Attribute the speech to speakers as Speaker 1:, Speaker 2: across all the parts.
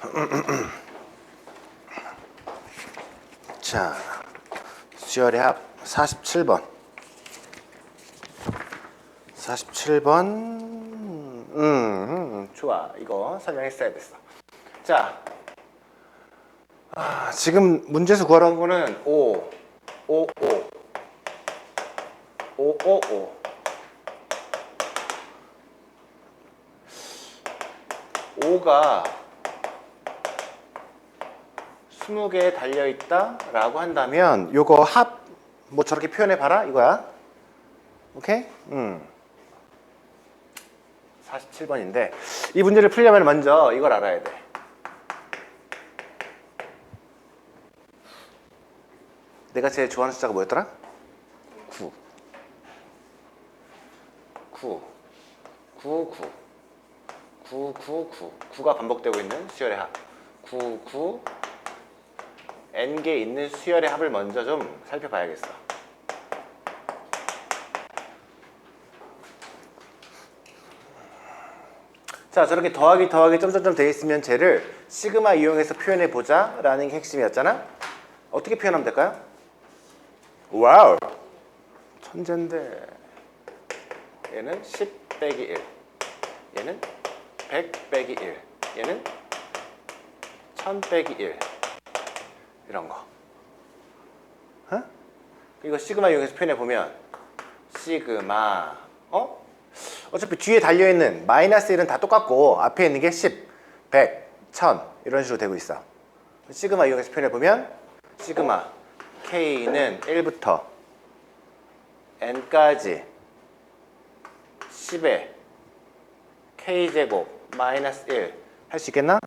Speaker 1: 자, 수열의 합 47번. 47번. 음, 음, 좋아. 이거 설명했어야 됐어. 자, 아, 지금 문제에서 구하라는 거는 5, 5, 5, 5, 5, 5. 5가 20개에 달려 있다 라고 한다면 요거 합 뭐 저렇게 표현해 봐라 이거야. 오케이? 음. 47번인데 이 문제를 풀려면 먼저 이걸 알아야 돼. 내가 제일 좋아하는 숫자가 뭐였더라? 9. 9. 9, 9. 9, 9, 9. 9가 반복되고 있는 수열의 합. 9, 9. N개 있는 수열의 합을 먼저 좀 살펴봐야겠어. 자, 저렇게 더하기 더하기 점점점 돼 있으면 쟤를 시그마 이용해서 표현해 보자 라는 게 핵심이었잖아. 어떻게 표현하면 될까요? 와우. 천재인데. 얘는 10 빼기 1. 얘는 100 빼기 1. 얘는 1000 빼기 1. 이런 거. 어? 이거 시그마 이용해서 표현해 보면 시그마 어? 어차피 뒤에 달려 있는 마이너스 1은 다 똑같고 앞에 있는 게 10, 100, 1000 이런 식으로 되고 있어. 시그마 이용해서 표현해 보면 시그마 k는 1부터 n까지 10에 k제곱 마이너스 1 할 수 있겠나?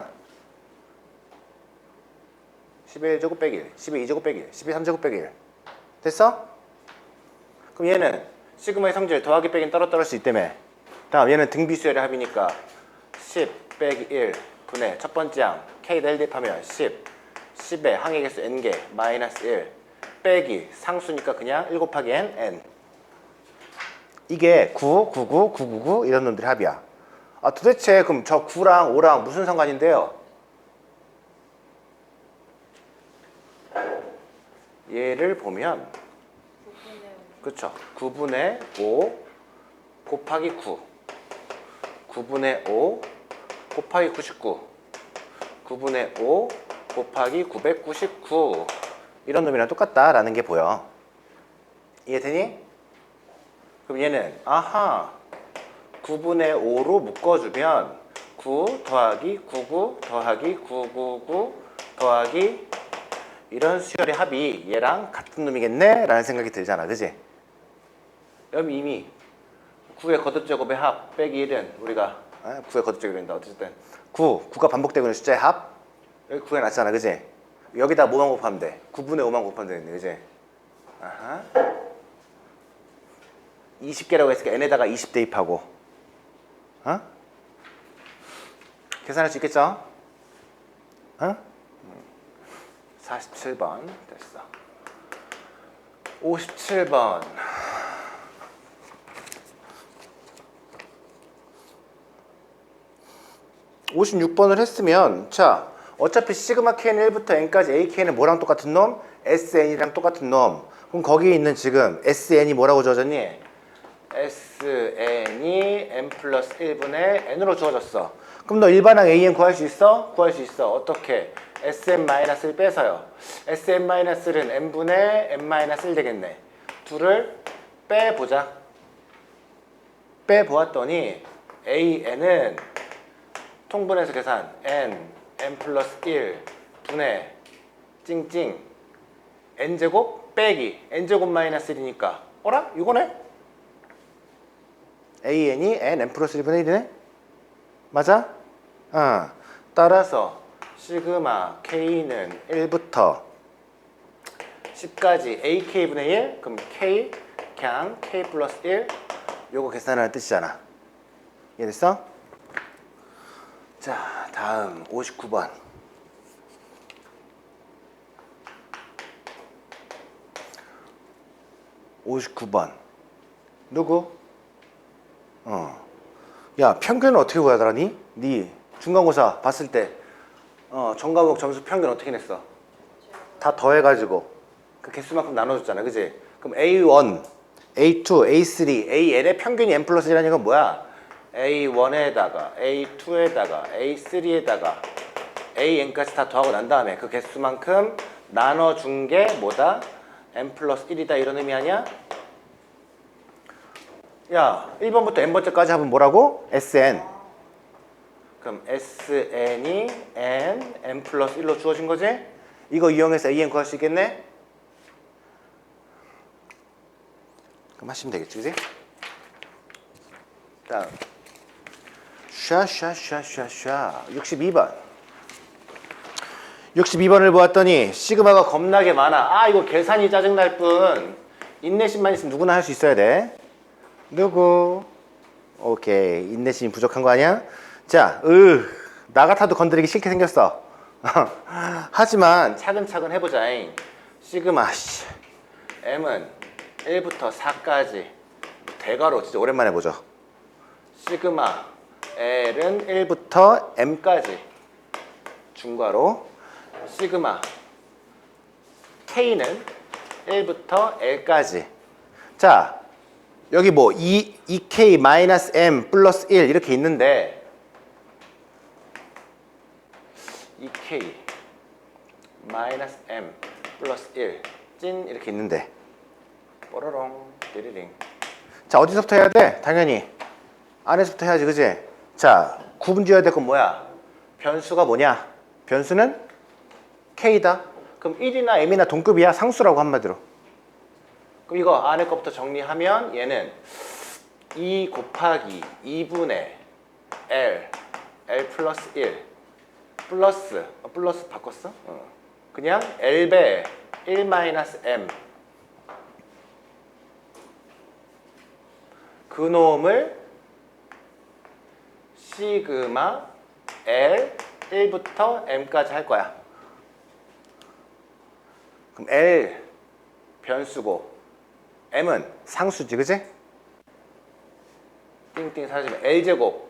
Speaker 1: 11 제곱 빼기 1, 12 제곱 빼기 1, 12 3제곱 빼기 1 됐어? 그럼 얘는 시그마의 성질 더하기 빼기는 따로 따로 수 있다며 다음 얘는 등비수열의 합이니까 10 빼기 1 분의 첫 번째 항 K를 1 대입하면 10 10의 항의 개수 n개 마이너스 1 빼기 상수니까 그냥 1 곱하기 n n 이게 9, 99, 999 이런 놈들의 합이야 아 도대체 그럼 저 9랑 5랑 무슨 상관인데요? 얘를 보면 그렇죠 9분의 5 곱하기 9 9분의 5 곱하기 99 9분의 5 곱하기 999 이런 놈이랑 똑같다라는 게 보여. 이해되니? 그럼 얘는 아하. 9분의 5로 묶어주면 9 더하기 99 더하기 999 더하기 이런 수열의 합이 얘랑 같은 놈이겠네? 라는 생각이 들잖아 그지? 여기 이미 9의 거듭제곱의 합 빼기 1은 우리가 9의 거듭제곱인다 어쨌든 9, 9가 반복되고 있는 숫자의 합 여기 9에 놨잖아 그지? 여기다 뭐만 곱하면 돼? 9분의 5만 곱하면 되겠네 그지? 아하. 20개라고 했으니까 n에다가 20 대입하고 어? 계산할 수 있겠죠? 어? 47번 됐어 57번 (56번을) 했으면 자 어차피 시그마 k는 1부터 n까지 ak는 뭐랑 똑같은 놈? sn이랑 똑같은 놈 그럼 거기에 있는 지금 sn이 뭐라고 주어졌니? sn이 n 플러스 1분의 n으로 주어졌어 그럼 너 일반항 an 구할 수 있어? 구할 수 있어 어떻게? Sn-를 빼서요. sn-는 n분의 n-1 되겠네. 둘을 빼보자. 빼보았더니 an은 통분해서 계산 n, n 플러스 1 분의 찡찡 n제곱 빼기 n제곱 마이너스 1이니까 어라? 이거네? an이 n, n 플러스 1분의 1이네? 맞아? 어. 따라서 시그마 k는 1부터 10까지 ak분의 1 그럼 k 그냥 k 플러스 1 요거 계산하는 뜻이잖아 이해됐어? 자 다음 59번 (59번) 누구? 어. 야 평균은 어떻게 구하더라니? 네 중간고사 봤을 때 어, 전 과목 점수 평균 어떻게 냈어? 다 더해가지고 그 개수만큼 나눠줬잖아, 그지? 그럼 A1, A2, A3, AN의 평균이 n 플러스 1이라는 건 뭐야? A1에다가 A2에다가 A3에다가 AN까지 다 더하고 난 다음에 그 개수만큼 나눠준 게 뭐다? n 플러스 1이다 이런 의미 아니야? 야, 1번부터 n번째까지 하면 뭐라고? SN. 그럼 SN이 N, N 플러스 1로 주어진 거지? 이거 이용해서 AN 구할 수 있겠네? 그럼 하시면 되겠지, 그지? 다음. 샤샤샤샤샤 62번 62번을 보았더니 시그마가 겁나게 많아 아 이거 계산이 짜증날 뿐 인내심만 있으면 누구나 할 수 있어야 돼 누구? 오케이 인내심이 부족한 거 아니야? 자, 으, 나 같아도 건드리기 싫게 생겼어. 하지만 차근차근 해보자 시그마 씨, M은 1부터 4까지 대괄호 진짜 오랜만에 보죠. 시그마 L은 1부터 M까지 중괄호. 시그마 K는 1부터 L까지. 자 여기 뭐 2, 2K 마이너스 M 플러스 1 이렇게 있는데 2K 마이너스 M 플러스 1 찐 이렇게 있는데 뽀로롱 띠리링 자 어디서부터 해야 돼? 당연히 안에서부터 해야지 그지? 자 구분 지어야 될 건 뭐야? 변수가 뭐냐? 변수는 K다 그럼 1이나 M이나 동급이야 상수라고 한마디로 그럼 이거 안에 것부터 정리하면 얘는 2 곱하기 2분의 L L 플러스 1 플러스 어, 플러스 바꿨어? 어. 그냥 L배 1 마이너스 M 그놈을 시그마 L 1부터 M까지 할 거야. 그럼 L 변수고 M은 상수지, 그지? 띵띵 사라지면 L 제곱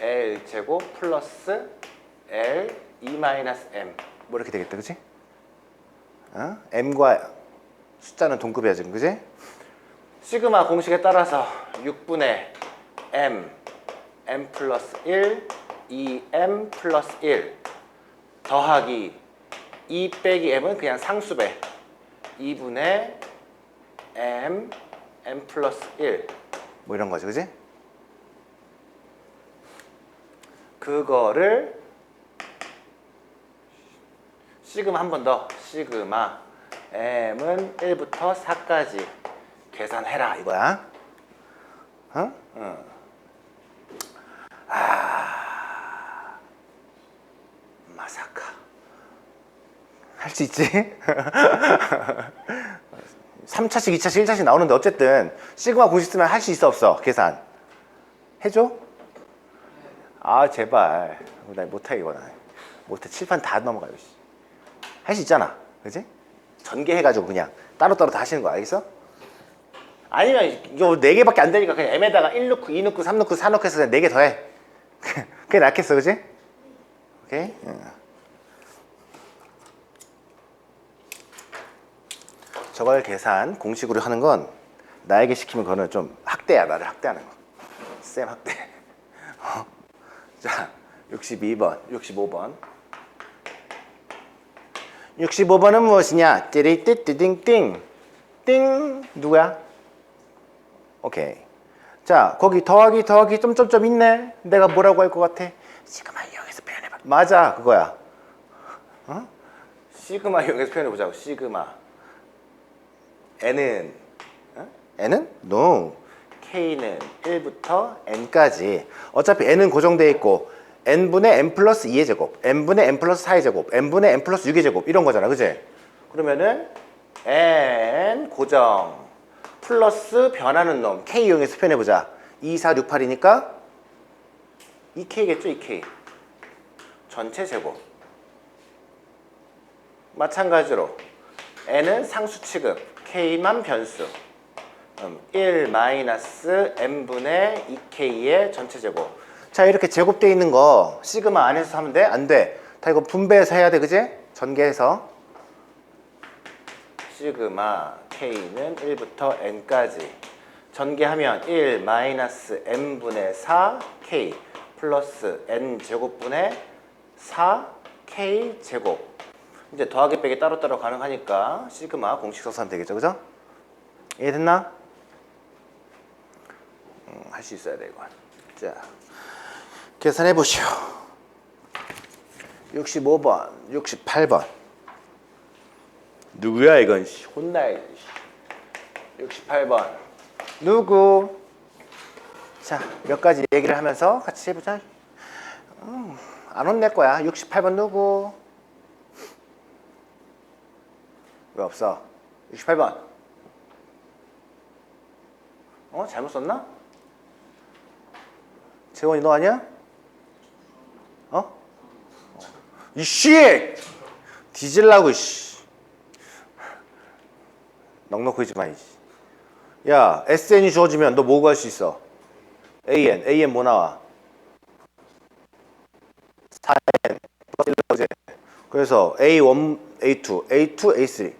Speaker 1: L 제곱 플러스 L 2 마이너스 M 뭐 이렇게 되겠다, 그지? 어? M과 숫자는 동급이야 지금, 그지? 시그마 공식에 따라서 6분의 m, m 플러스 1, 2m 플러스 1 더하기 2 빼기 m은 그냥 상수배 2분의 m, m 플러스 1뭐 이런 거지, 그지? 그거를 시그마 한 번 더 시그마 m은 1부터 4까지 계산해라 이거야. 어? 어. 아, 마사카. 할 수 있지? 3차씩, 2차씩, 1차씩 나오는데 어쨌든 시그마 공식 쓰면 할 수 있어 없어? 계산. 해줘? 아 제발. 나 못해 이거 나. 못해 칠판 다 넘어가요. 할 수 있잖아. 그지? 전개해가지고 그냥 따로따로 다 하시는 거 알겠어? 아니면 이거 4개밖에 안 되니까 그냥 M에다가 1 넣고 2 넣고 3 넣고 4 넣고 해서 그냥 4개 더해 그게 낫겠어 그지? 오케이? 응. 저걸 계산 공식으로 하는 건 나에게 시키면 그거는 좀 학대야 나를 학대하는 거 쌤 학대 어? 자 62번 65번 65번은 무엇이냐 띠리띠띠띵띵 띵 누구야? 오케이. 자, 거기 더하기 더하기 점점점 있네. 내가 뭐라고 할 것 같아? 시그마 이용해서 표현해봐. 맞아, 그거야. 어? 시그마 이용해서 표현해보자고. 시그마. n은 어? n은 no. K는 1부터 n까지. 어차피 n은 고정돼 있고 n분의 n 플러스 2의 제곱, n분의 n 플러스 4의 제곱, n분의 n 플러스 6의 제곱 이런 거잖아, 그지? 그러면은 n 고정 플러스 변하는 놈 k 이용해서 표현해보자. 2, 4, 6, 8이니까 2k겠죠 2k 전체 제곱. 마찬가지로 n은 상수 취급 k만 변수 음, 1 마이너스 n분의 2k의 전체 제곱 자 이렇게 제곱돼 있는 거 시그마 안에서 하면 돼? 안 돼. 다 이거 분배해서 해야 돼, 그지? 전개해서 시그마 k는 1부터 n까지 전개하면 1 마이너스 n분의 4 k 플러스 n 제곱분의 4 k 제곱 이제 더하기 빼기 따로따로 가능하니까 시그마 공식 써서 하면 되겠죠, 그죠? 이해됐나? 음, 할수 있어야 돼 이건. 자, 계산해 보시오. 65번, 68번. 누구야 이건? 씨. 68번. 누구? 자, 몇 가지 얘기를 하면서 같이 해보자. 음, 안 혼낼 거야. 68번 누구? 왜 없어? 68번. 어? 잘못 썼나? 재원이 너 아니야? 어? 이씨! 뒤질라고 씨. 넉넉하지 마 이씨. 야, SN이 주어지면 너 뭐 구할 수 있어? AN, AN 뭐 나와? 4N 플러스 1 그지? 그래서 A1, A2, A2, A3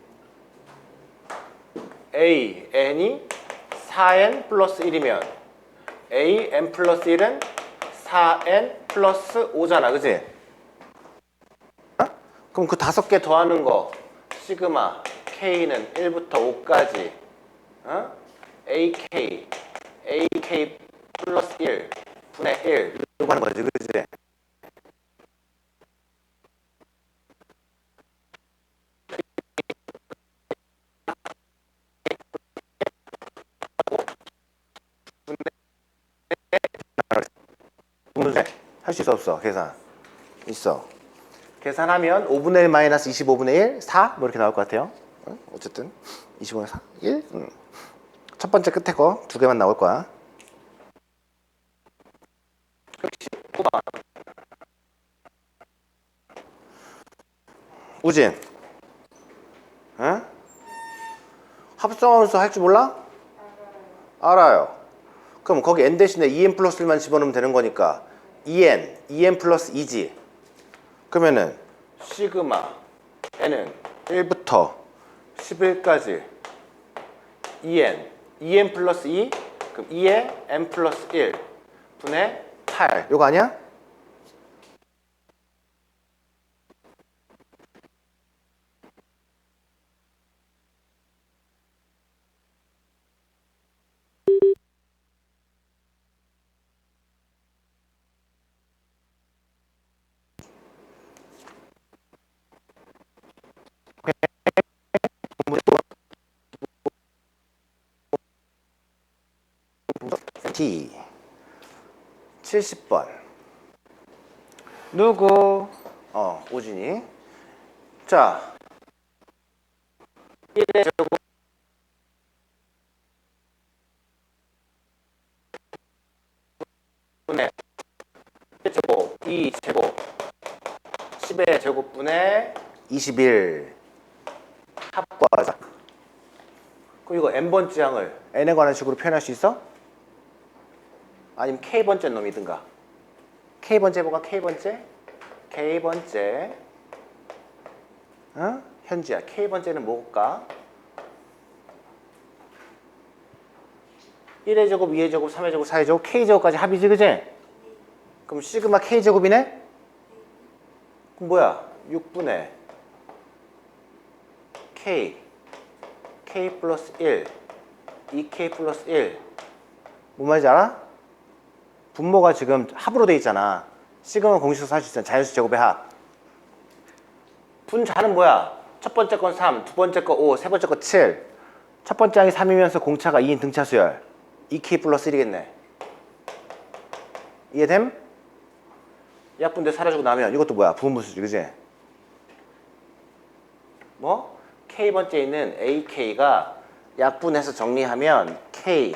Speaker 1: AN이 4N 플러스 1이면 AN 플러스 1은 4N 플러스 5잖아 그지? 어? 그럼 그 다섯 개 더하는 거 시그마 K는 1부터 5까지 어? AK AK 플러스 1 분의 1 이거 하는 거지 그지? 문제 할 수 있어 없어 계산 있어 계산하면 5분의 1 마이너스 25분의 1 4? 뭐 이렇게 나올 것 같아요 응? 어쨌든 25분의 4 1 응. 첫 번째 끝에 거 두 개만 나올 거야 우진 응? 합성함수 할 줄 몰라? 알아요 그럼 거기 n 대신에 2n 플러스 1만 집어넣으면 되는 거니까 2n, 2n 플러스 2지. 그러면은 시그마 n은 1부터 11까지. 2n, 2n 플러스 2 그럼 2에 n 플러스 1 분의 8 요거 아니야? T 70번. 누구? 어 오진이. 자. 1의 제곱 분의 1 제곱. 2 제곱 10의 제곱분의 21 합과하자. 그럼 이거 n번째 항을 n에 관한 식으로 표현할 수 있어? 아니면 K번째 놈이든가 K번째 뭐가 K번째? K번째 어? 현지야 K번째는 뭘까? 1의 제곱, 2의 제곱, 3의 제곱, 4의 제곱, K제곱까지 합이지 그지? 그럼 시그마 K제곱이네? 그럼 뭐야? 6분의 K K 플러스 1 2K 플러스 1뭔 말인지 알아? 분모가 지금 합으로 돼 있잖아. 시그마 공식에서 할 수 있잖아. 자연수 제곱의 합. 분자는 뭐야? 첫 번째 건 3, 두 번째 거 5, 세 번째 거 7. 첫 번째 항이 3이면서 공차가 2인 등차 수열. 2k 플러스 1이겠네. 이해됨? 약분대 사라지고 나면 이것도 뭐야? 부분분수지, 그지? 뭐? K번째 있는 AK가 약분해서 정리하면 K,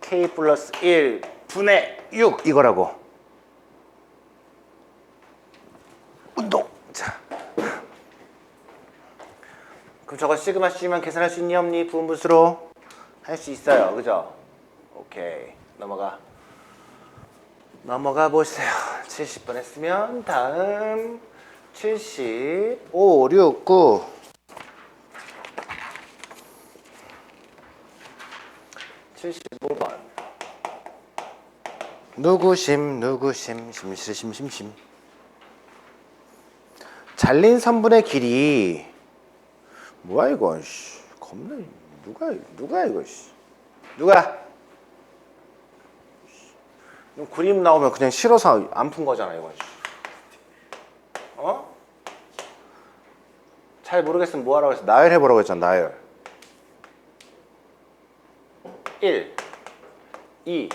Speaker 1: K 플러스 1 분의 6 이거라고. 운동. 자. 그럼 저거 시그마 C만 계산할 수 있니 없니? 부분분수로 할 수 있어요. 그죠? 오케이. 넘어가. 넘어가 보세요. 70번 했으면 다음 75, 6, 9 75번 누구심 누구심 심심심심심 잘린 선분의 길이 뭐야 이거 씨. 겁나 누가 누가 이거 씨. 누가 이거 그림 나오면 그냥 싫어서 안 푼 거잖아 씨. 어? 잘 모르겠으면 뭐 하라고 했어 나열 해보라고 했잖아 나열 1 2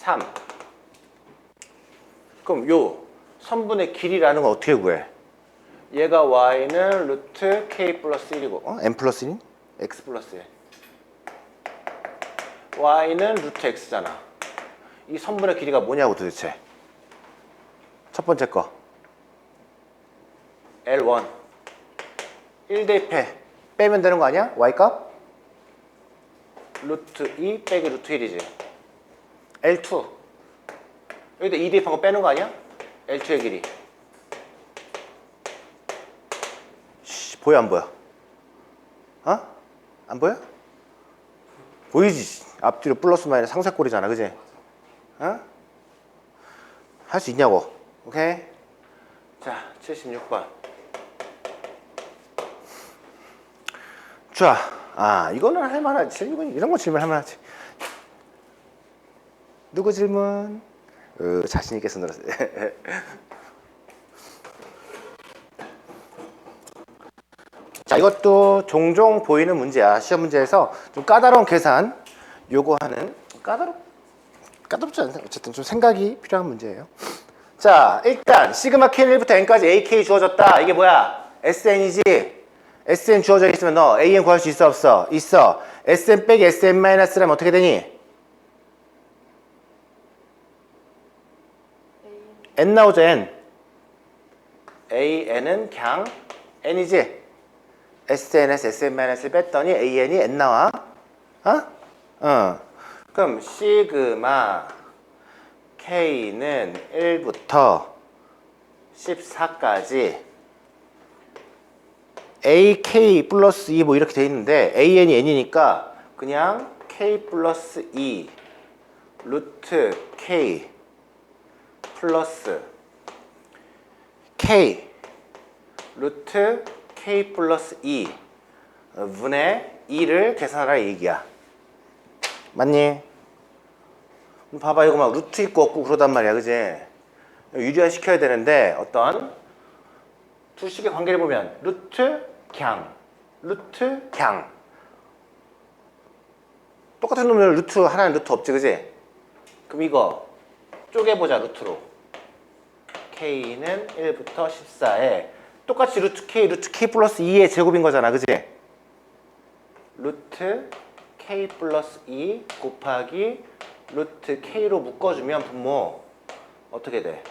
Speaker 1: 3 그럼 요 선분의 길이라는 건 어떻게 구해? 얘가 y는 루트 k 플러스 1이고 어? m 플러스 1? x 플러스 1 y는 루트 x잖아 이 선분의 길이가 뭐냐고 도대체 첫 번째 거 L1 1 대입해 빼면 되는 거 아니야? y값? 루트 2 빼기 루트 1이지 L2 여기다 2 대입한 거 빼는 거 아니야? L2의 길이 씨, 보여 안 보여? 어? 안 보여? 보이지? 앞뒤로 플러스 마이너스 상쇄꼴이잖아 그지? 어? 할 수 있냐고 오케이? 자 76번 좋아 아 이거는 할만하지 이건 이런 거 질문 할만하지 누구 질문? 어, 자신 있게 손들었어 자 이것도 종종 보이는 문제야. 시험 문제에서 좀 까다로운 계산 요구하는 까다롭 까다롭지 않은 어쨌든 좀 생각이 필요한 문제예요. 자 일단 시그마 K 1부터 N까지 AK 주어졌다. 이게 뭐야? SN이지? SN 주어져 있으면 너 AN 구할 수 있어 없어? 있어. SN 빼기 SN 마이너스라면 어떻게 되니 N 나오죠 N AN은 그냥 N이지 SN에서 SN-을 뺐더니 AN이 N 나와 어? 어. 그럼 시그마 K는 1부터 14까지 AK 플러스 2 뭐 이렇게 돼 있는데 AN이 N이니까 그냥 K 플러스 2 루트 K 플러스 K 루트 K 플러스 2 분의 2를 계산하라 이 얘기야 맞니? 봐봐 이거 막 루트 있고 없고 그러단 말이야 그지? 유리화 시켜야 되는데 어떤 두 식의 관계를 보면 루트 갱 루트 갱 똑같은 놈들 루트 하나는 루트 없지 그지? 그럼 이거 쪼개보자 루트로 K는 1부터 14에 똑같이 루트 K, 루트 K 플러스 2의 제곱인 거잖아 그지? 루트 K 플러스 2 곱하기 루트 K로 묶어주면 분모 어떻게 돼?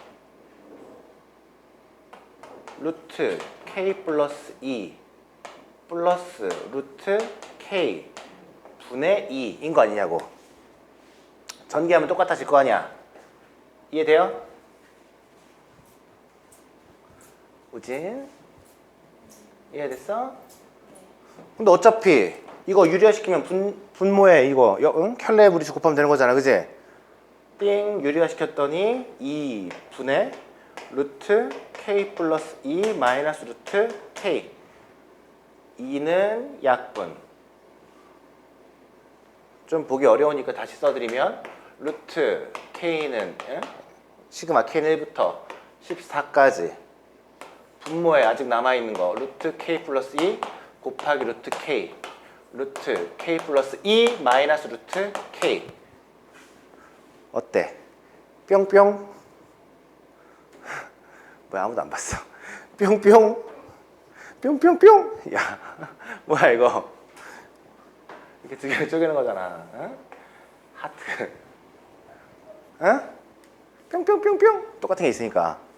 Speaker 1: 루트 K 플러스 2 플러스 루트 K 분의 2인 거 아니냐고 전개하면 똑같아질 거 아니야 이해돼요? 우진 이해됐어? 근데 어차피 이거 유리화시키면 분, 분모에 이거 여, 응? 켤레 브리스 곱하면 되는 거잖아 그지? 띵 유리화시켰더니 2분의 루트 k 플러스 2 마이너스 루트 k 2는 약분 좀 보기 어려우니까 다시 써드리면 루트 k는 예? 시그마 k는 1부터 14까지 분모에 아직 남아있는 거. 루트 k 플러스 2 곱하기 루트 k. 루트 k 플러스 2 마이너스 루트 k. 어때? 뿅뿅? 뭐야 아무도 안 봤어. 뿅뿅? 뿅뿅뿅? 야 뭐야 이거? 이렇게 두 개를 쪼개는 거잖아. 어? 하트. 어? 뿅뿅뿅뿅? 똑같은 게 있으니까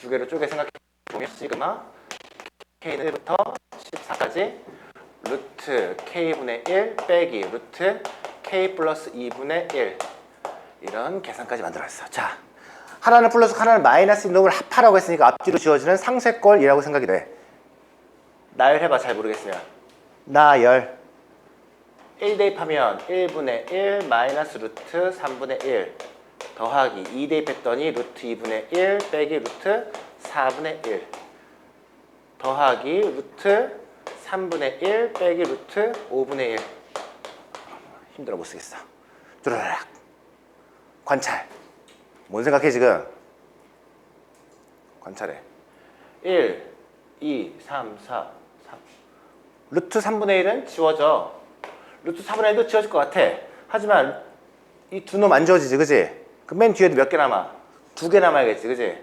Speaker 1: 두 개를 쪼개 생각해 보면 시그마 k는 1부터 14까지 루트 k분의 1 빼기 루트 k 플러스 2분의 1 이런 계산까지 만들었어. 자, 하나는 플러스 하나는 마이너스 놈을 합하라고 했으니까 앞뒤로 지워지는 상쇄꼴이라고 생각이 돼. 나열 해봐 잘 모르겠으면. 나열. 1 대입하면 1분의 1 마이너스 루트 3분의 1 더하기 2 대입했더니 루트 2분의 1 빼기 루트 4분의 1 더하기 루트 3분의 1 빼기 루트 5분의 1 힘들어 못 쓰겠어. 뚜라락 관찰. 뭔 생각해 지금? 관찰해. 1, 2, 3, 4, 3. 루트 3분의 1은 지워져. 루트 4분의 1도 지워질 것 같아. 하지만 이 두 놈 안 지워지지, 그지? 그맨 뒤에도 몇 개 남아? 두 개 남아야겠지, 그지?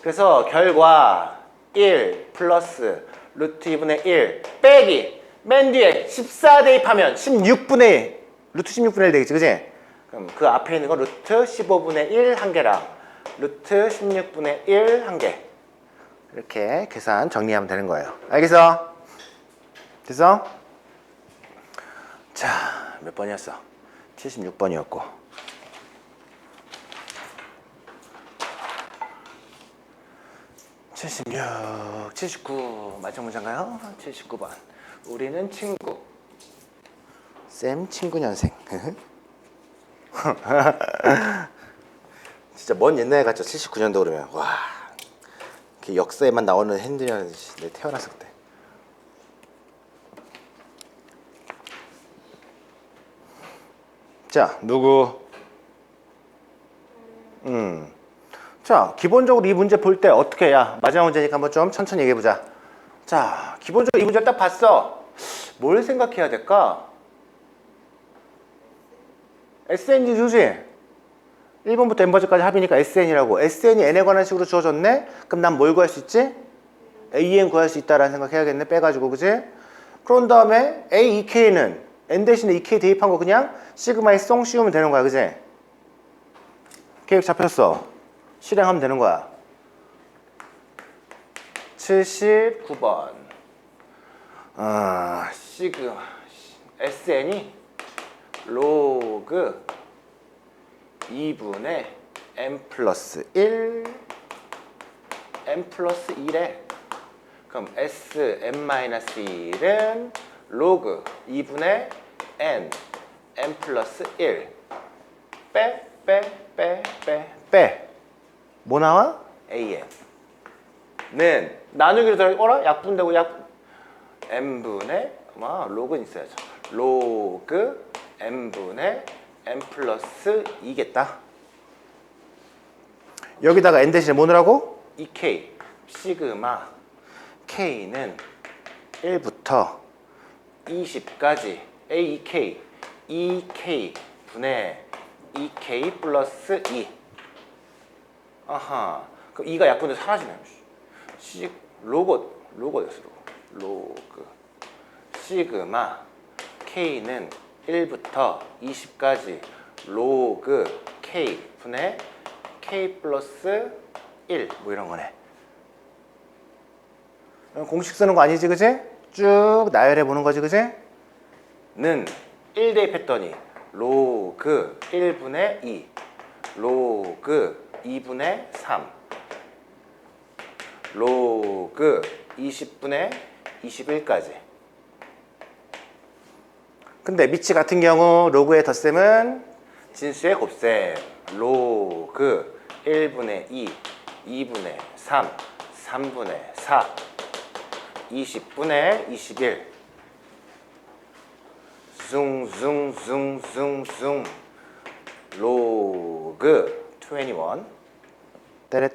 Speaker 1: 그래서 결과 1 플러스 루트 2분의 1 빼기 맨 뒤에 14 대입하면 16분의 1 루트 16분의 1 되겠지, 그지? 그럼 그 앞에 있는 건 루트 15분의 1 한 개랑 루트 16분의 1 한 개. 이렇게 계산 정리하면 되는 거예요. 알겠어? 됐어? 자, 몇 번이었어? 76번이었고. 76, 79 맞은 문제인가요? 79번. 우리는 친구. 쌤 친구 년생. 진짜 먼 옛날에 갔죠. 79년도 그러면 와. 그 역사에만 나오는 핸들이라는 내 태어났을 때. 자, 누구? 음. 자, 기본적으로 이 문제 볼 때 어떻게 해야? 마지막 문제니까 한번 좀 천천히 얘기해 보자. 자, 기본적으로 이 문제 딱 봤어. 뭘 생각해야 될까? SNG 주지? 1번부터 n번째까지 합이니까 SN이라고. SN이 n에 관한 식으로 주어졌네? 그럼 난 뭘 구할 수 있지? AN 구할 수 있다라는 생각 해야겠네. 빼가지고, 그지? 그런 다음에 A, EK는 n 대신에 EK 대입한 거 그냥 시그마에 쏙 씌우면 되는 거야. 그지? 계획 잡혔어. 실행하면 되는 거야. 79번. 아, 시그 SN이 로그 2분의 n 플러스 1 n 플러스 1에 그럼 s n 마이너스 1은 로그 2분의 n n 플러스 1 빼, 빼, 빼, 빼, 빼. 뭐 나와? an 는 나누기로 들어 어라? 약분되고 약 n분의 아마 로그는 있어야죠. 로그 n분의 n 플러스 2겠다. 여기다가 n 대신에 뭐 넣으라고? 2k 시그마 k는 1부터 20까지 AEK 2K 분의 2K 플러스 2 아하. 그럼 2가 약분돼 사라지네. 시 로고 로고였어 로고 로그. 시그마 K는 1부터 20까지. 로그 K. 분의 K 플러스 1 뭐 이런 거네. 공식 쓰는 거 아니지 그지? 쭉 나열해 보는 거지 그지? 는 1 대입 했더니 로그 1분의 2 로그 2분의 3 로그 20분의 21까지. 근데 미치 같은 경우 로그의 덧셈은 진수의 곱셈. 로그 1분의 2 2분의 3 3분의 4 20분의 21 숭숭숭숭숭. 로그 21 떼레